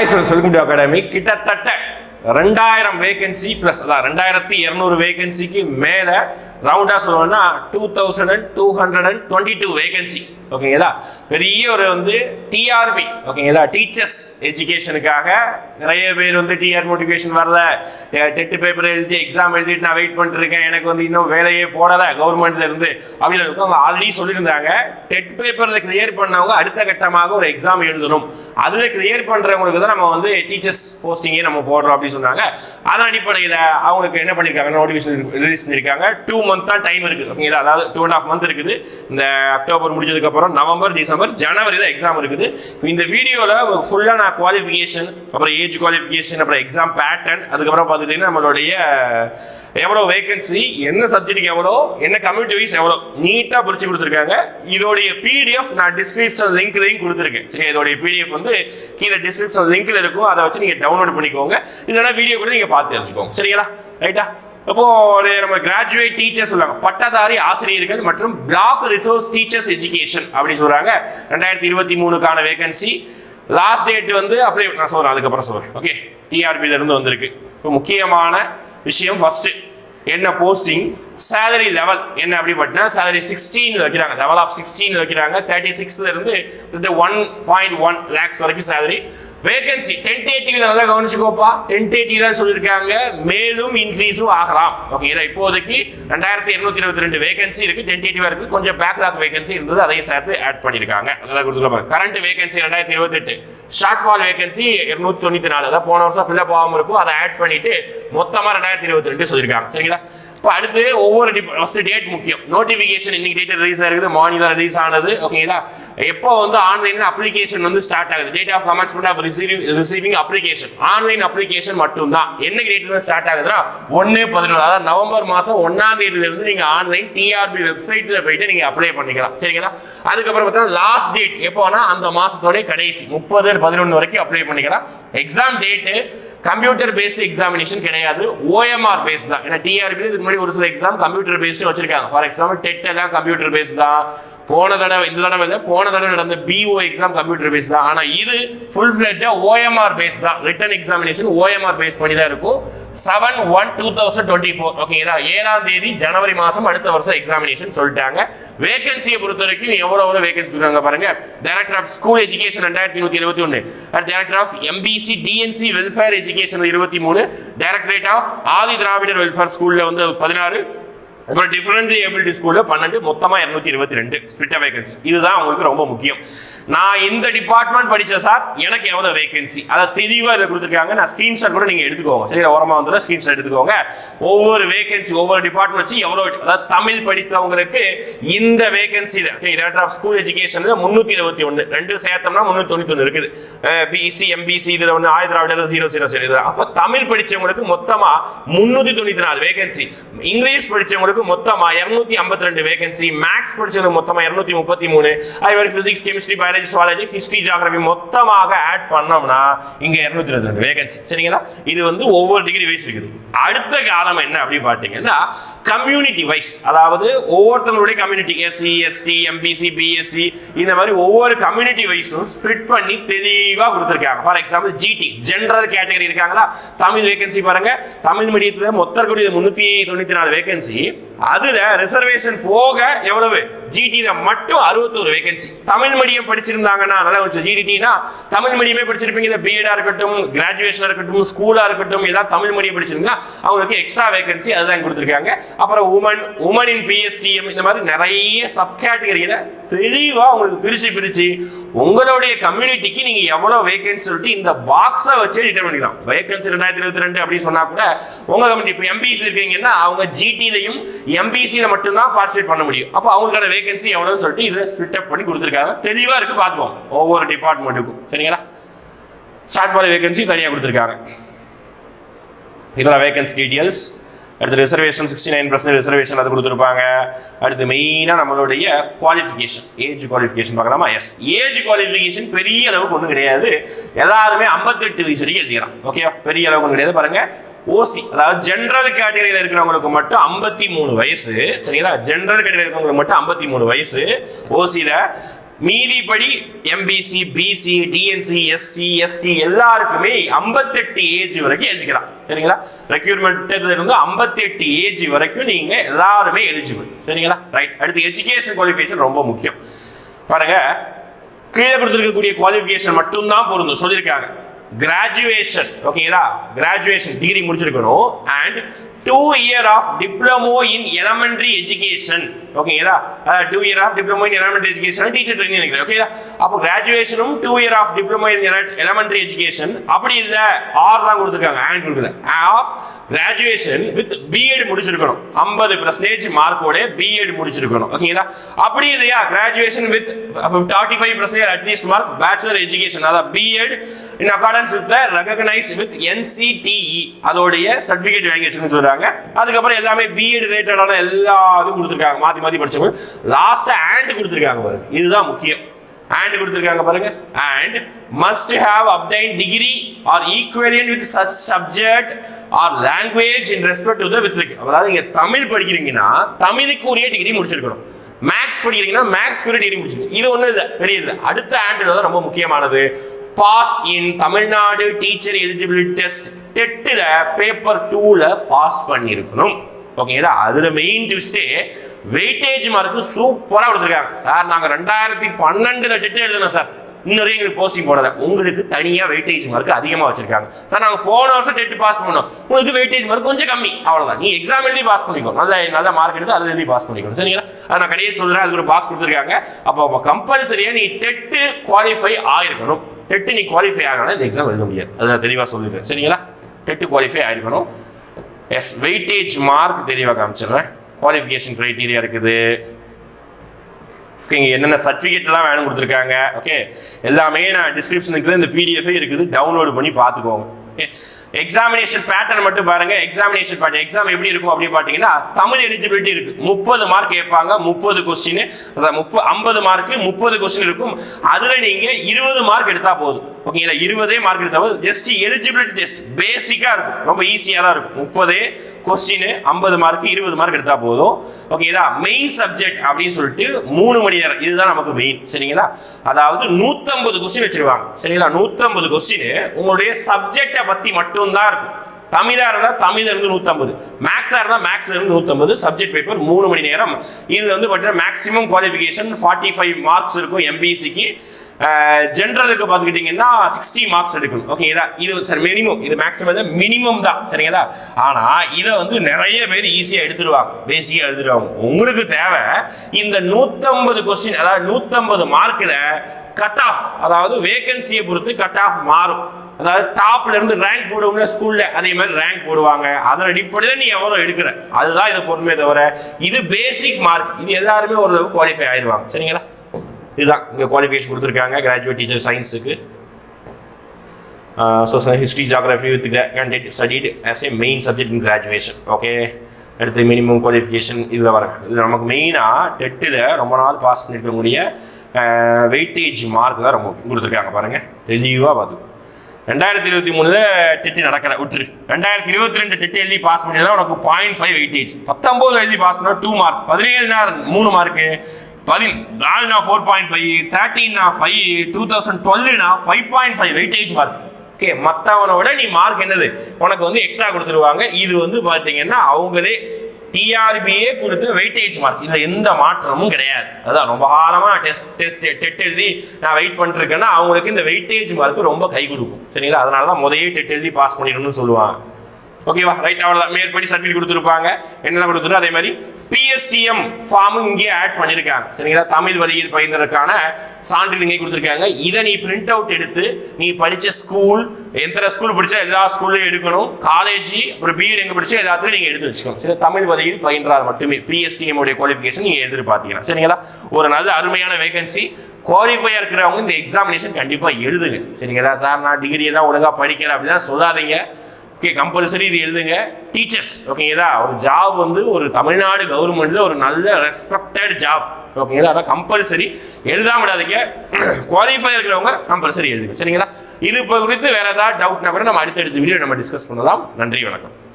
Hi students academy கிட்டத்தட்ட ரெண்டாயிரம் vacancy plus அதான் ரெண்டாயிரத்தி இரநூறு வேகன்சிக்கு மேலே ரவுண்டாக சொல்லணும்னா two thousand and two hundred and twenty two vacancy ஓகேங்களா பெரிய ஒரு வந்து டிஆர்பி ஓகேங்களா டீச்சர்ஸ் எஜுகேஷனுக்காக நிறைய பேர் வந்து டிஆர் மோட்டிவேஷன் வரல. டெட்டு பேப்பர் எழுதி எக்ஸாம் எழுதிட்டு நான் வெயிட் பண்ணிட்டு இருக்கேன். எனக்கு வந்து இன்னும் வேலையே போடலை கவர்மெண்ட்ல இருந்து. அப்படின்னு அவங்க ஆல்ரெடி சொல்லியிருந்தாங்க. டெட் பேப்பரில் கிளியர் பண்ணவங்க அடுத்த கட்டமாக ஒரு எக்ஸாம் எழுதணும். அதில் கிளியர் பண்ணுறவங்களுக்கு தான் நம்ம வந்து டீச்சர்ஸ் போஸ்டிங்கே நம்ம போடுறோம் அப்படின்னு சொன்னாங்க. அதன் அடிப்படையில் அவங்களுக்கு என்ன பண்ணியிருக்காங்க நோட்டிஃபிகேஷன் ரிலீஸ் பண்ணியிருக்காங்க டூ மந்த் தான் டைம் இருக்குது. ஓகேங்களா அதாவது டூ அண்ட் ஆஃப் மந்த் இருக்குது. இந்த அக்டோபர் முடிஞ்சதுக்கப்புறம் நவம்பர் டிசம்பர் ஜனவரியில் எக்ஸாம் இருக்குது. இந்த வீடியோவில் உங்களுக்கு ஃபுல்லாக நான் குவாலிஃபிகேஷன் அப்புறம் ஏஜ் குவாலிஃபிகேஷன் அப்புறம் எக்ஸாம் பேட்டர்ன் அதுக்கப்புறம் பார்த்துக்கிட்டிங்கன்னா நம்மளுடைய எவ்வளோ வேகன்சி என்ன சப்ஜெக்ட்டுக்கு எவ்வளோ என்ன கம்யூனிட்டி வைஸ் எவ்வளோ நீட்டாக பிரித்து கொடுத்துருக்காங்க. இதோடைய பிடிஎஃப் நான் டிஸ்கிரிப்ஷன் லிங்க்லையும் கொடுத்துருக்கேன். சரி இதோடைய பிடிஎஃப் வந்து கீழே டிஸ்கிரிப்ஷன் லிங்க்ல இருக்கும். அதை வச்சு நீங்கள் டவுன்லோட் பண்ணிக்கோங்க. இல்லைன்னா வீடியோ கூட நீங்கள் பார்த்து தெரிஞ்சுக்கோங்க. சரிங்களா? ரைட்டா அப்போது ஒரு நம்ம கிராஜுவேட் டீச்சர்ஸ் சொல்லுவாங்க பட்டதாரி ஆசிரியர்கள் மற்றும் பிளாக் ரிசோர்ஸ் டீச்சர்ஸ் எஜுகேஷன் அப்படின்னு சொல்றாங்க. ரெண்டாயிரத்தி இருபத்தி மூணுக்கான வேகன்சி லாஸ்ட் டேட் வந்து அப்படியே நான் சொல்றேன் அதுக்கப்புறம் சொல்றேன். ஓகே டிஆர்பில இருந்து வந்திருக்கு. இப்போ முக்கியமான விஷயம் ஃபர்ஸ்ட் என்ன போஸ்டிங் சேலரி லெவல் என்ன அப்படி பார்த்தீங்கன்னா சேலரி சிக்ஸ்டீன் வைக்கிறாங்க. லெவல் ஆஃப் சிக்ஸ்டீன் வைக்கிறாங்க. தேர்ட்டி சிக்ஸ்ல இருந்து ஒன் பாயிண்ட் ஒன் லேக்ஸ் வரைக்கும் சேலரி வேகன்சி டென்டேட்டிவ் நல்லா கவனிச்சுக்கோப்பா. டென்டேட்டிவ் தான் சொல்லியிருக்காங்க. மேலும் இன்க்ரீஸும் ஆகலாம். ஓகேங்களா இப்போதைக்கு ரெண்டாயிரத்தி இருநூத்தி இருபத்தி ரெண்டு வேகன்சி இருக்கு. டென்டேட்டிவா இருக்கு. கொஞ்சம் பேக்லாக் வேகன்சி இருந்தது. அதையும் சேர்த்து ஆட் பண்ணியிருக்காங்க. அதான் கொடுத்துருப்பாங்க கரண்ட் வேகன்சி ரெண்டாயிரத்தி இருபத்தெட்டு ஷார்ட் ஃபால் வேகன்சி இருநூத்தி தொண்ணூத்தி நாலு. அதான் போன வருஷம் ஃபில்அப் ஆகாம இருக்கும். அதை ஆட் பண்ணிட்டு மொத்தமா ரெண்டாயிரத்தி இருபத்தி ரெண்டு சொல்லியிருக்காங்க. சரிங்களா? இப்போ அடுத்து ஒவ்வொரு ஃபர்ஸ்ட் டேட் முக்கியம். நோட்டிஃபிகேஷன் இன்னைக்கு டேட் ரிலீஸ் ஆயிருக்குது மார்னிங் தான் ரிலீஸ் ஆனது. ஓகேங்களா எப்போ வந்து ஆன்லைன் அப்ளிகேஷன் வந்து ஸ்டார்ட் ஆகுது? Date of commencement of receiving receiving application online application மட்டும்தான். என்ன டேட் வந்து ஸ்டார்ட் ஆகுதுன்னா ஒன்று பதினொன்று அதாவது நவம்பர் மாதம் ஒன்றாம் தேதியிலிருந்து நீங்கள் ஆன்லைன் டிஆர்பி வெப்சைட்டில் போயிட்டு நீங்கள் அப்ளை பண்ணிக்கலாம். சரிங்களா? அதுக்கப்புறம் பார்த்தீங்கன்னா லாஸ்ட் டேட் எப்போனா அந்த மாதத்தோடைய கடைசி முப்பது பதினொன்று வரைக்கும் அப்ளை பண்ணிக்கலாம். Exam date computer based examination கிடையாது. ஓஎம்ஆர் பேஸ் தான். ஏன்னா டிஆர்பி இதுக்கு முன்னாடி ஒரு சில எக்ஸாம் கம்ப்யூட்டர் பேஸ்டு வச்சிருக்காங்க. ஃபார் எக்ஸாம்பிள் டெட் எல்லாம் கம்ப்யூட்டர் பேஸ் தான். போன தடவை இந்த தடவை இல்லை போன தடவை நடந்த பிஓ எக்ஸாம் கம்ப்யூட்டர் பேஸ் தான். ஆனால் இது ஃபுல் ஃபிளெஜா ஓஎம்ஆர் பேஸ் தான். ரிட்டன் எக்ஸாமினேஷன் ஓஎம்ஆர் பேஸ் பண்ணி தான் இருக்கும். Seven one two thousand twenty four ஓகேங்களா ஏழாம் தேதி ஜனவரி மாதம் அடுத்த வருஷம் எக்ஸாமினேஷன் சொல்லிட்டாங்க. வேகன்சியை பொறுத்த வரைக்கும் எவ்வளோ எவ்வளோ வேகன்சி கொடுக்குறாங்க பாருங்க. டைரக்டர் ஆஃப் ஸ்கூல் எஜுகேஷன் ரெண்டாயிரத்தி நூற்றி இருபத்தி ஒன்று director of MBC DNC welfare education இருபத்தி மூணு directorate of Adi Dravidar welfare ஸ்கூலில் வந்து பதினாறு. அப்புறம் டிஃபரன்ஸ் ஏபிலிட்டி ஸ்கூலில் பன்னெண்டு மொத்தமாக இரநூத்தி இருபத்தி ரெண்டு ஸ்பிட்ட வேகன்சி இதுதான் உங்களுக்கு ரொம்ப முக்கியம். நான் இந்த டிபார்ட்மெண்ட் படித்தேன் சார் எனக்கு எவ்வளோ வேகன்சி அதை தெளிவாக இதில் கொடுத்துருக்காங்க. நான் ஸ்க்ரீன்ஷாட் கூட நீங்கள் எடுத்துக்கோங்க. சரி ஓரமாக வந்து ஸ்க்ரீன்ஷாட் எடுத்துக்கோங்க. ஒவ்வொரு வேகன்சி ஒவ்வொரு டிபார்ட்மெண்ட் வச்சு அதாவது தமிழ் படித்தவங்களுக்கு இந்த வேகன்சி டைரக்டர் ஆஃப் ஸ்கூல் எஜுகேஷனில் முந்நூற்றி இருபத்தி ஒன்று ரெண்டு சேர்த்தோம்னா முந்நூற்றி தொண்ணூற்றி ஒன்று இருக்குது. பிசி எம்பிசி இதில் ஒன்று ஆயிரத்தி திராவிடர் ஜீரோ ஜீரோ சரி அப்போ தமிழ் படித்தவங்களுக்கு மொத்தமாக முந்நூற்றி தொண்ணூற்றி நாலு வேகன்சி இங்கிலீஷ் படித்தவங்களுக்கு படிச்சவங்களுக்கு மொத்தமா இருநூத்தி ஐம்பத்தி ரெண்டு வேகன்சி மேக்ஸ் படிச்சது மொத்தமா இருநூத்தி முப்பத்தி மூணு அதே மாதிரி physics chemistry biology zoology history geography மொத்தமாக ஆட் பண்ணோம்னா இங்க இருநூத்தி இருபத்தி ரெண்டு வேகன்சி சரிங்களா? இது வந்து ஒவ்வொரு டிகிரி வைஸ் இருக்குது. அடுத்த காலம் என்ன அப்படின்னு பார்த்தீங்கன்னா கம்யூனிட்டி வைஸ் அதாவது ஒவ்வொருத்தவங்களுடைய community SC ST MBC BSC இந்த மாதிரி ஒவ்வொரு கம்யூனிட்டி வைஸும் ஸ்பிளிட் பண்ணி தெளிவா கொடுத்துருக்காங்க. For example GT general category இருக்காங்களா? தமிழ் வேகன்சி பாருங்க. தமிழ் மீடியத்துல மொத்த கூடிய முன்னூத்தி தொண்ணூத்தி நாலு வேகன்சி அதுல ரிசர்வேஷன் போக எவ்வளவு? ஜிடில மட்டும் அறுபத்தோரு வேகன்சி தமிழ் மீடியம் படிச்சிருந்தாங்கன்னா நல்லா கொஞ்சம் ஜிடினா தமிழ் மீடியமே படிச்சிருப்பீங்க. இந்த பிஎடா இருக்கட்டும் கிராஜுவேஷனா இருக்கட்டும் ஸ்கூலா இருக்கட்டும் எல்லாம் தமிழ் மீடியம் படிச்சிருந்தா அவங்களுக்கு எக்ஸ்ட்ரா வேகன்சி அதுதான் கொடுத்துருக்காங்க. அப்புறம் உமன் உமன் இன் பிஎஸ்டிஎம் இந்த மாதிரி நிறைய சப் கேட்டகரியில தெளிவா உங்களுக்கு பிரிச்சு பிரிச்சு உங்களுடைய கம்யூனிட்டிக்கு நீங்க எவ்வளவு வேகன்சி சொல்லிட்டு இந்த பாக்ஸை வச்சு டிட்டர் பண்ணிக்கலாம். வேகன்சி ரெண்டாயிரத்தி இருபத்தி ரெண்டு அப்படின்னு சொன்னா கூட உங்க கம்யூனிட்டி இப்போ எம்பிசி இருக்கீங்கன்னா அவங்க ஜிடிலையும் எம்பிசியில மட்டும்தான் பார்ட்டிசிபேட் பண்ண முடியும். அப்போ அவங்களுக்கான வேகன்சி எவ்வளவு சொல்லிட்டு இதை ஸ்பிட் அப் பண்ணி கொடுத்துருக்காங்க. தெளிவா இருக்கு பார்த்துவோம் ஒவ்வொரு டிபார்ட்மெண்ட்டுக்கும் சரிங்களா? ஸ்டார்ட் ஃபார் வேகன்சி தனியாக கொடுத்துருக்காங்க. இதெல்லாம் வேகன்சி டீட்டெயில்ஸ் அடுத்து reservation sixty nine percent reservation அது கொடுத்துருப்பாங்க. அடுத்து மெயினாக நம்மளுடைய குவாலிஃபிகேஷன் ஏஜ் குவாலிஃபிகேஷன் பார்க்கலாமா? எஸ் ஏஜ் குவாலிஃபிகேஷன் பெரிய அளவுக்கு ஒன்றும் கிடையாது. எல்லாருமே ஐம்பத்தெட்டு வயசு வரைக்கும் எழுதிக்கலாம் ஓகே பெரிய அளவுக்கு ஒன்றும் கிடையாது. பாருங்க. ஓசி அதாவது ஜென்ரல் கேட்டகரியில் இருக்கிறவங்களுக்கு மட்டும் ஐம்பத்தி மூணு வயசு. சரிங்களா? ஜென்ரல் கேட்டகரியில் இருக்கிறவங்களுக்கு மட்டும் ஐம்பத்தி மூணு வயசு. ஓசியில் மீதிப்படி MBC BC DNC SC ST எல்லாருக்குமே 58 ஏஜ் வரைக்கும் எழுதிக்கலாம். சரிங்களா? ரெக்யூர்மெண்ட் இருந்து 58 ஏஜ் வரைக்கும் நீங்க எல்லாருமே எலிஜிபிள் சரிங்களா? ரைட் அடுத்து எஜுகேஷன் குவாலிஃபிகேஷன் ரொம்ப முக்கியம். பாருங்க. கீழே கொடுத்துருக்கக்கூடிய குவாலிஃபிகேஷன் மட்டும்தான் பொருந்தும். சொல்லியிருக்காங்க. கிராஜுவேஷன் ஓகேங்களா? கிராஜுவேஷன் டிகிரி முடிச்சிருக்கணும். And two year of diploma in elementary education ஓகேங்களா two year of diploma in elementary education teacher training நினைக்கிறேன். ஓகேங்களா அப்போ கிராஜுவேஷனும் two year of diploma in elementary education அப்படி இல்லை ஆர் தான் கொடுத்துருக்காங்க ஆண்ட் கொடுக்குது ஆஃப் கிராஜுவேஷன் வித் பிஎட் முடிச்சிருக்கணும். ஐம்பது பர்சன்டேஜ் மார்க்கோட பிஎட் முடிச்சிருக்கணும். ஓகேங்களா அப்படி இல்லையா graduation with forty five percentage at least mark bachelor education அதாவது BEd in accordance with recognise with NCTE அதோடைய சர்டிஃபிகேட் வாங்கி வச்சுன்னு சொல்றாங்க. அதுக்கப்புறம் எல்லாமே பிஎட் ரிலேட்டடான எல்லா இதுவும் கொடுத்துருக்காங்க. மாற்றி மாற்றி படிச்சவங்க லாஸ்ட்டாக ஆண்ட் கொடுத்துருக்காங்க பாருங்க. இதுதான் முக்கியம். ஆண்ட் கொடுத்துருக்காங்க பாருங்க. And must have obtain degree or equivalent with such subject or language in respect to with அதாவது நீங்கள் தமிழ் படிக்கிறீங்கன்னா தமிழுக்கு உரிய டிகிரி முடிச்சிருக்கணும். மேக்ஸ் படிக்கிறீங்கன்னா மேக்ஸ் டிகிரி முடிச்சிருக்கணும். இது ஒன்றும் இல்லை. பெரிய இல்லை அடுத்த ஆண்டு தான் ரொம்ப முக்கியமானது. Pass in Tamil Nadu teacher eligibility test டெட்டில் paper டூவில் பாஸ் பண்ணியிருக்கணும் ஓகேங்களா அதுல மெயின் டிவிஸ்டே வெயிட்டேஜ் மார்க்கு சூப்பரா கொடுத்துருக்காங்க. சார் நாங்க ரெண்டாயிரத்தி பன்னெண்டுல டெட் எழுதணும் சார். இன்னும் எங்களுக்கு போஸ்டிங் போடல. உங்களுக்கு தனியா வெயிட்டேஜ் மார்க் அதிகமா வச்சிருக்காங்க. சார் நாங்க போன வருஷம் டெட் பாஸ் பண்ணோம். உங்களுக்கு வெயிட்டேஜ் மார்க் கொஞ்சம் கம்மி. அவ்வளவுதான். நீ எக்ஸாம் எழுதி பாஸ் பண்ணிக்கோ. நல்ல நல்ல மார்க் எடுத்து அதில் எழுதி பாஸ் பண்ணிக்கணும் சரிங்களா? அதை நான் கடையே சொல்றேன் அதுக்கு ஒரு பாக்ஸ் கொடுத்துருக்காங்க. அப்போ கம்பல்சரியா நீ டெட்டு குவாலிஃபை ஆயிருக்கணும். டெட்டு நீ குவாலிஃபை ஆகணும் இந்த எக்ஸாம் எழுத முடியாது. அதை தெளிவாக தெளிவா சொல்லிடுறேன் சரிங்களா? டெட்டு குவாலிஃபை ஆயிருக்கணும். எஸ் வெயிட்டேஜ் மார்க் தெளிவாக காமிச்சிடுறேன். குவாலிஃபிகேஷன் க்ரைட்டீரியா இருக்குது. ஓகேங்க என்னென்ன சர்டிஃபிகேட்லாம் வேணும் கொடுத்துருக்காங்க. ஓகே எல்லாமே நான் டிஸ்கிரிப்ஷனுக்கு இந்த பிடிஎஃபே இருக்குது. டவுன்லோடு பண்ணி பார்த்துக்கோங்க. ஓகே எக்ஸாமினேஷன் பேட்டர்ன் மட்டும் பாருங்க. எக்ஸாமினேஷன் பேட்டர்ன் எக்ஸாம் எப்படி இருக்கும் அப்படின்னு பார்த்தீங்கன்னா தமிழ் எலிஜிபிலிட்டி இருக்கு. முப்பது மார்க் கேட்பாங்க. முப்பது கொஸ்டின் அதாவது முப்பது ஐம்பது மார்க்கு முப்பது கொஸ்டின் இருக்கும். அதில் நீங்கள் இருபது மார்க் எடுத்தால் போதும். ஓகேங்களா இருபதே மார்க் எடுத்தால் ஜஸ்ட் எலிஜிபிலிட்டி டெஸ்ட் பேசிக்காக இருக்கும். ரொம்ப ஈஸியாக தான் இருக்கும். முப்பதே கொஸ்டின் ஐம்பது மார்க் இருபது மார்க் எடுத்தா போதும். ஓகேங்களா மெயின் சப்ஜெக்ட் அப்படின்னு சொல்லிட்டு மூணு மணி நேரம். இதுதான் நமக்கு மெயின் சரிங்களா? அதாவது நூத்தம்பது கொஸ்டின் வச்சிருவாங்க. சரிங்களா? நூத்தம்பது கொஸ்டின் உங்களுடைய சப்ஜெக்டை பத்தி மட்டும்தான் இருக்கும். தமிழா இருந்தா தமிழ்ல இருந்து நூத்தம்பது. மேக்ஸா இருந்தா மேக்ஸ்ல இருந்து நூத்தம்பது. சப்ஜெக்ட் பேப்பர் மூணு மணி நேரம். இது வந்து பார்த்தீங்கன்னா maximum qualification forty five marks இருக்கும் எம்பிசிக்கு ஜென்ரலுக்கு பார்த்துக்கிட்டிங்கன்னா சிக்ஸ்டி மார்க்ஸ் எடுக்கணும். ஓகேங்களா இது சார் மினிமம் இது மேக்ஸிமம் மினிமம் தான். சரிங்களா? ஆனால் இதை வந்து நிறைய பேர் ஈஸியாக எடுத்துருவாங்க. பேசிக்காக எடுத்துருவாங்க. உங்களுக்கு தேவை இந்த நூற்றம்பது கொஸ்டின் அதாவது நூற்றம்பது மார்க்கில் கட் ஆஃப் அதாவது வேகன்சியை பொறுத்து கட் ஆஃப் மாறும். அதாவது டாப்ல இருந்து ரேங்க் போடுவாங்க ஸ்கூல்ல அதே மாதிரி ரேங்க் போடுவாங்க. அதன் அடிப்படையில் நீ எவ்வளோ எடுக்கிற? அதுதான் இதை பொறுமையை தவிர இது பேசிக் மார்க் இது எல்லாருமே ஓரளவு குவாலிஃபை ஆயிடுவாங்க சரிங்களா? இதுதான். இங்கே குவாலிஃபிகேஷன் கொடுத்துருக்காங்க. Graduate teacher சயின்ஸுக்கு so history geography with candidate studied as a main subject in graduation okay அடுத்து மினிமம் குவாலிஃபிகேஷன் இதில் வர இதில் நமக்கு மெயினாக டெட்டில் ரொம்ப நாள் பாஸ் பண்ணியிருக்கக்கூடிய வெயிட்டேஜ் மார்க் தான் ரொம்ப கொடுத்துருக்காங்க. பாருங்கள் தெளிவாக பார்த்துக்கோ ரெண்டாயிரத்தி இருபத்தி மூணில் டெட்டு நடக்கலை. விட்டுரு. ரெண்டாயிரத்தி இருபத்தி ரெண்டு டெட்டு எழுதி பாஸ் பண்ணியதான் உனக்கு பாயிண்ட் ஃபைவ் வெயிட்டேஜ் பத்தொம்போது எழுதி பாஸ் டூ மார்க் பதினேழு நேரம் மூணு மார்க்கு பதில் டால்னா ஃபோர் பாயிண்ட் ஃபைவ் தேர்ட்டீன்னா five two thousand டுவெல்னா five point five weightage mark okay மற்றவனோட நீ மார்க் என்னது? உனக்கு வந்து எக்ஸ்ட்ரா கொடுத்துருவாங்க. இது வந்து பார்த்தீங்கன்னா அவங்களே டிஆர்பியே கொடுத்து வெயிட்டேஜ் மார்க் இதில் எந்த மாற்றமும் கிடையாது. அதான் ரொம்ப ஆழமாக டெஸ்ட் டெஸ்ட் டெட் எழுதி நான் வெயிட் பண்ணிருக்கேன்னா அவங்களுக்கு இந்த வெயிட்டேஜ் மார்க் ரொம்ப கை கொடுக்கும். சரிங்களா? அதனால தான் முதையே டெட் எழுதி பாஸ் பண்ணிடணும்னு சொல்லுவாங்க. ஓகேவா ரைட் அவ்வளோதான் மேற்படி சர்டிஃபிகேட் கொடுத்துருப்பாங்க. என்னெல்லாம் கொடுத்துரும் அதே மாதிரி பிஎஸ்டிஎம் ஃபார்மும் இங்கே ஆட் பண்ணியிருக்காங்க சரிங்களா? தமிழ் வழியில் பயின்றதுக்கான சான்றிதழ் இங்கே கொடுத்துருக்காங்க. இதை நீ பிரிண்ட் அவுட் எடுத்து நீ படித்த ஸ்கூல் எத்தனை ஸ்கூல் படித்தா எல்லா ஸ்கூல்லையும் எடுக்கணும். காலேஜ் அப்புறம் பிஎட் எங்கே படித்தா எல்லாத்துலையும் நீங்கள் எடுத்து வச்சுக்கணும். சரி தமிழ் வழியில் பயின்றார் மட்டுமே பிஎஸ்டிஎம் உடைய குவாலிஃபிகேஷன் நீங்கள் எதிர்பார்த்தீங்கன்னா சரிங்களா? ஒரு நல்ல அருமையான வேகன்சி குவாலிஃபையாக இருக்கிறவங்க இந்த எக்ஸாமினேஷன் கண்டிப்பாக எழுதுங்க. சரிங்களா? சார் நான் டிகிரி தான் ஒழுங்காக படிக்கிறேன் அப்படின்னா சொல்லாதீங்க. ஓகே கம்பல்சரி இது எழுதுங்க. டீச்சர்ஸ் ஓகேங்களா ஒரு ஜாப் வந்து ஒரு தமிழ்நாடு கவர்மெண்ட்ல ஒரு நல்ல ரெஸ்பெக்டட் ஜாப் ஓகேங்களா அதான் கம்பல்சரி எழுதாம விடாதீங்க. குவாலிஃபை இருக்கிறவங்க கம்பல்சரி எழுதுங்க. சரிங்களா? இது இப்போ குறித்து வேற ஏதாவது டவுட்னா கூட நம்ம அடுத்தடுத்த வீடியோ நம்ம டிஸ்கஸ் பண்ணலாம். நன்றி வணக்கம்.